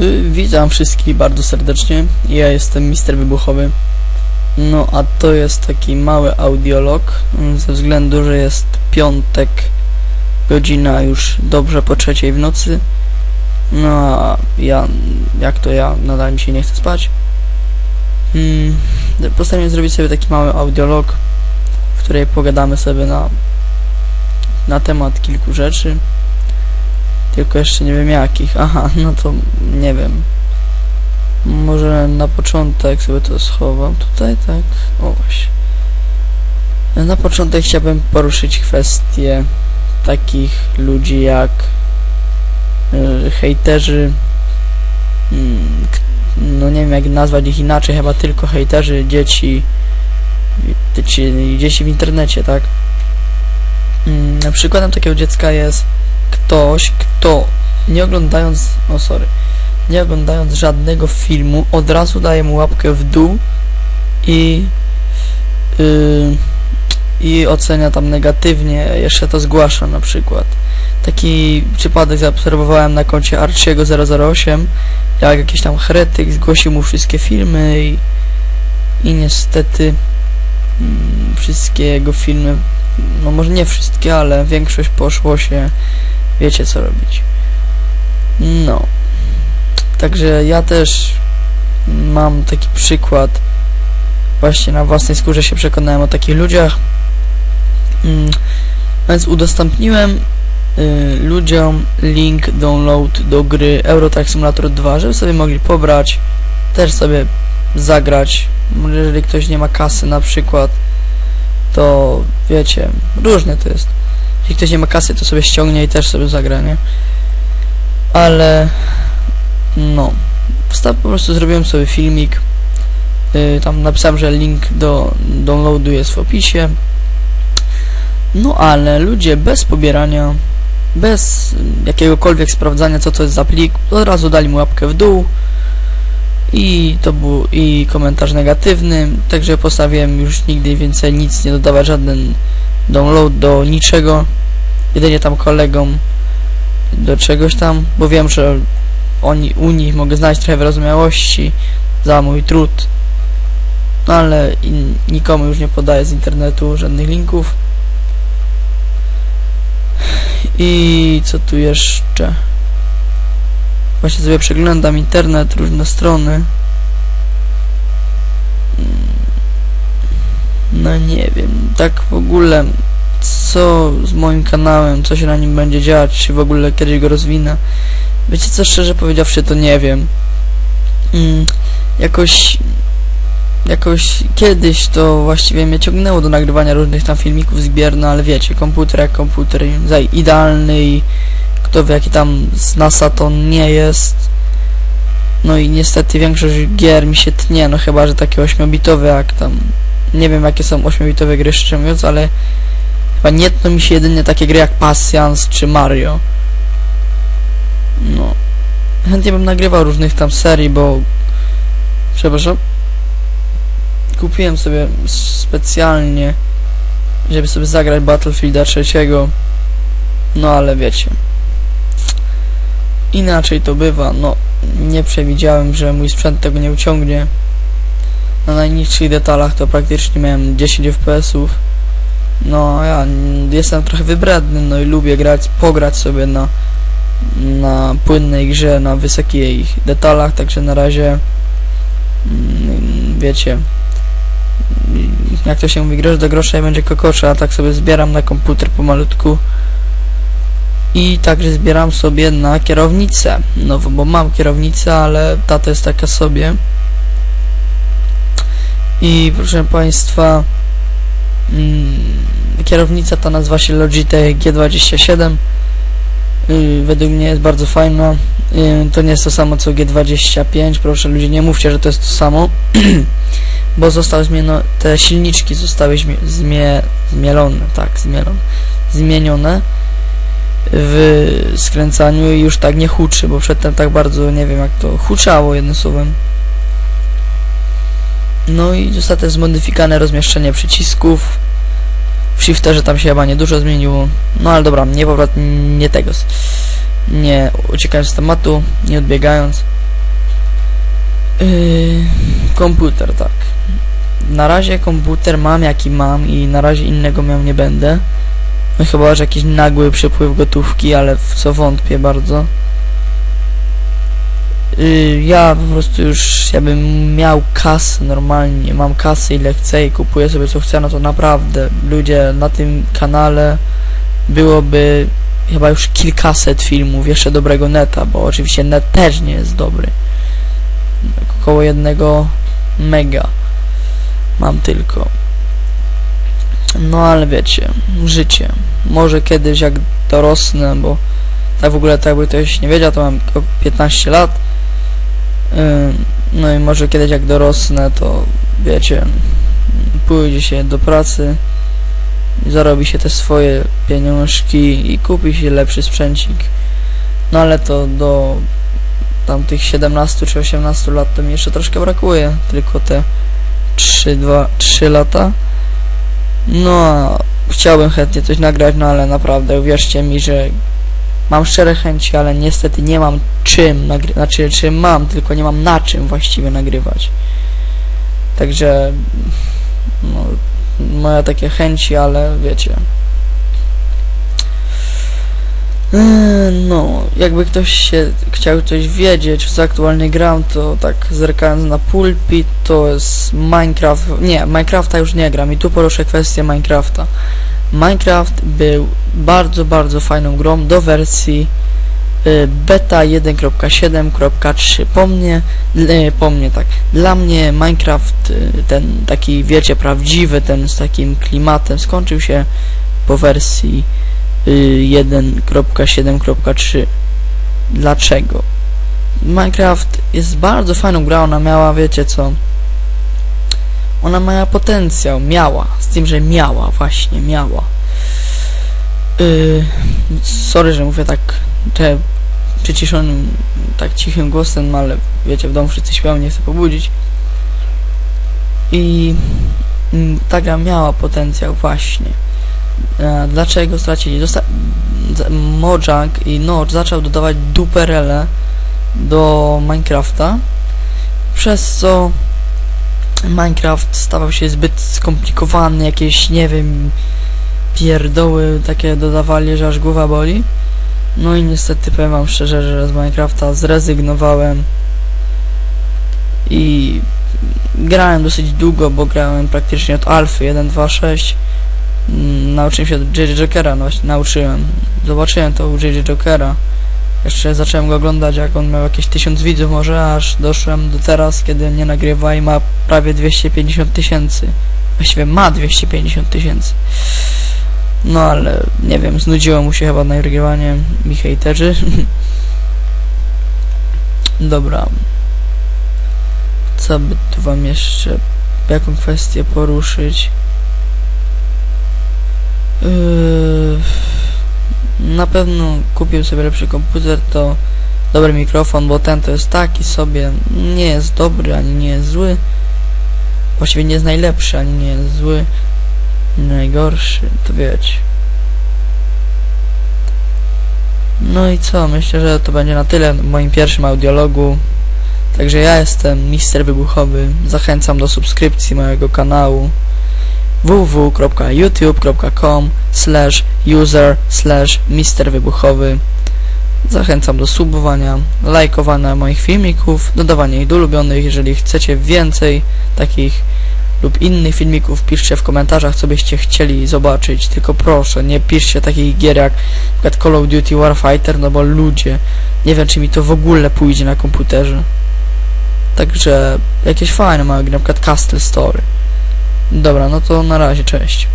Y, Witam wszystkich bardzo serdecznie. Ja jestem Mister Wybuchowy. No a to jest taki mały audiolog, y, ze względu, że jest piątek, godzina już dobrze po trzeciej w nocy. No a ja, jak to ja, nadal mi się nie chce spać. Hmm, postanowiłem zrobić sobie taki mały audiolog, w której pogadamy sobie na, na temat kilku rzeczy. Tylko jeszcze nie wiem jakich. Aha, no to nie wiem. Może na początek sobie to schowam tutaj, tak? O właśnie. Na początek chciałbym poruszyć kwestię takich ludzi jak y, hejterzy. mm, k- No nie wiem jak nazwać ich inaczej, chyba tylko hejterzy, dzieci, dzieci, dzieci w internecie, tak? Mm, Przykładem takiego dziecka jest ktoś, kto nie oglądając, o sorry, nie oglądając żadnego filmu, od razu daje mu łapkę w dół i yy, i ocenia tam negatywnie, jeszcze to zgłasza na przykład. Taki przypadek zaobserwowałem na koncie Archiego008, jak jakiś tam heretyk zgłosił mu wszystkie filmy i, i niestety mm, wszystkie jego filmy, no może nie wszystkie, ale większość poszło się wiecie co robić. No. Także ja też mam taki przykład. Właśnie na własnej skórze się przekonałem o takich ludziach. Mm, Więc udostępniłem y, ludziom link download do gry Euro Truck Simulator 2, żeby sobie mogli pobrać, też sobie zagrać. Jeżeli ktoś nie ma kasy na przykład, to wiecie, różnie to jest. Jeśli ktoś nie ma kasy, to sobie ściągnie i też sobie zagra, nie? Ale no, po prostu zrobiłem sobie filmik. Yy, tam napisałem, że link do downloadu jest w opisie. No ale ludzie bez pobierania, bez jakiegokolwiek sprawdzania co to jest za plik, od razu dali mu łapkę w dół. I to był i komentarz negatywny, także postawiłem już nigdy więcej nic nie dodawać, żaden download do niczego, jedynie tam kolegom do czegoś tam, bo wiem, że oni, u nich mogę znaleźć trochę wyrozumiałości za mój trud, no ale nikomu już nie podaję z internetu żadnych linków. I co tu jeszcze? Właśnie sobie przeglądam internet, różne strony. No nie wiem, tak w ogóle co z moim kanałem, co się na nim będzie dziać, czy w ogóle kiedyś go rozwinę. Wiecie co, szczerze powiedziawszy, to nie wiem. Mm, jakoś jakoś kiedyś to właściwie mnie ciągnęło do nagrywania różnych tam filmików z no ale wiecie, komputer jak komputer, idealny i kto wie jaki tam z NASA to nie jest. No i niestety większość gier mi się tnie, no chyba, że takie 8-bitowe jak tam nie wiem jakie są 8-bitowe gry szczerze mówiąc, ale chyba nie tną mi się jedynie takie gry jak Passions czy Mario. No. Chętnie bym nagrywał różnych tam serii, bo przepraszam. Kupiłem sobie specjalnie, żeby sobie zagrać Battlefielda trzeciego. No ale wiecie. Inaczej to bywa, no nie przewidziałem, że mój sprzęt tego nie uciągnie. Na najniższych detalach to praktycznie miałem 10 FPS-ów. No ja jestem trochę wybredny, no i lubię grać, pograć sobie na na płynnej grze, na wysokich detalach, także na razie mm, wiecie jak to się mówi, grosz do grosza i będzie kokosza, a tak sobie zbieram na komputer pomalutku. I także zbieram sobie na kierownicę, no bo mam kierownicę, ale ta to jest taka sobie i proszę Państwa mm, kierownica ta nazywa się Logitech G27 y, według mnie jest bardzo fajna. Y, to nie jest to samo co G25 proszę ludzie nie mówcie, że to jest to samo. Bo zostały zmienione te silniczki zostały zmie, zmie, zmielone tak, zmielone zmienione w skręcaniu i już tak nie huczy, bo przedtem tak bardzo, nie wiem jak to, huczało jednym słowem. No i zostało też zmodyfikowane rozmieszczenie przycisków. W shifterze tam się chyba niedużo zmieniło. No ale dobra, nie powrót, nie tego. Nie uciekając z tematu, nie odbiegając. Yy, komputer, tak. Na razie komputer mam jaki mam i na razie innego miał nie będę. No chyba, że jakiś nagły przepływ gotówki, ale w co wątpię bardzo. Yy, ja po prostu już, jakbym miał kasę normalnie, mam kasę ile chcę i kupuję sobie co chcę, no to naprawdę ludzie na tym kanale byłoby chyba już kilkaset filmów jeszcze dobrego neta, bo oczywiście net też nie jest dobry. Około jednego mega mam tylko. No ale wiecie, życie. Może kiedyś jak dorosnę, bo tak w ogóle tak jakby ktoś nie wiedział, to mam tylko 15 lat. No i może kiedyś jak dorosnę, to wiecie, pójdzie się do pracy, zarobi się te swoje pieniążki i kupi się lepszy sprzęcik. No ale to do tamtych 17 czy 18 lat to mi jeszcze troszkę brakuje, tylko te 3, 2, 3 lata. No, a chciałbym chętnie coś nagrać, no ale naprawdę uwierzcie mi, że mam szczere chęci, ale niestety nie mam czym nagrywać, znaczy czym mam, tylko nie mam na czym właściwie nagrywać. Także no, moje takie chęci, ale wiecie. Eee, No, jakby ktoś się chciał coś wiedzieć, co aktualnie gram, to tak zerkając na pulpit, to jest Minecraft, nie, Minecrafta już nie gram i tu poruszę kwestię Minecrafta. Minecraft był bardzo, bardzo fajną grą do wersji y, beta 1.7.3 po mnie, y, po mnie tak, dla mnie Minecraft y, ten taki wiecie prawdziwy, ten z takim klimatem skończył się po wersji y, 1.7.3 dlaczego? Minecraft jest bardzo fajną grą, ona miała wiecie co ona miała potencjał, miała, z tym, że miała, właśnie, miała. Yy, sorry, że mówię tak te przyciszonym, tak cichym głosem, no ale wiecie, w domu wszyscy śpią, nie chcę pobudzić. I mm, ta gra miała potencjał właśnie. E, dlaczego stracili? Dosta Mojang i Notch zaczął dodawać duperele do Minecrafta, przez co Minecraft stawał się zbyt skomplikowany, jakieś, nie wiem, pierdoły takie dodawali, że aż głowa boli. No i niestety powiem wam szczerze, że z Minecrafta zrezygnowałem i grałem dosyć długo, bo grałem praktycznie od alfy 1.2.6 Mm, nauczyłem się od JJ Jokera, no właśnie nauczyłem. Zobaczyłem to u JJ Jokera. Jeszcze zacząłem go oglądać, jak on miał jakieś 1000 widzów może, aż doszłem do teraz, kiedy nie nagrywa i ma prawie 250 tysięcy. Właściwie ma 250 tysięcy. No ale, nie wiem, znudziło mu się chyba nagrywanie mi hejterzy. Dobra. Co by tu wam jeszcze, jaką kwestię poruszyć? Yy, na pewno kupił sobie lepszy komputer, to dobry mikrofon, bo ten to jest taki sobie, nie jest dobry, ani nie jest zły. Właściwie nie jest najlepszy, ani nie jest zły. Najgorszy, to wiecie. No i co, myślę, że to będzie na tyle w moim pierwszym audiologu. Także ja jestem Mister Wybuchowy. Zachęcam do subskrypcji mojego kanału www.youtube.com slash user slash Mister Wybuchowy Zachęcam do subowania, lajkowania moich filmików, dodawania ich do ulubionych. Jeżeli chcecie więcej takich lub innych filmików, piszcie w komentarzach, co byście chcieli zobaczyć. Tylko proszę, nie piszcie takich gier jak np. Call of Duty Warfighter, no bo ludzie, nie wiem czy mi to w ogóle pójdzie na komputerze. Także jakieś fajne małe gry, przykład Castle Story. Dobra, no to na razie, cześć.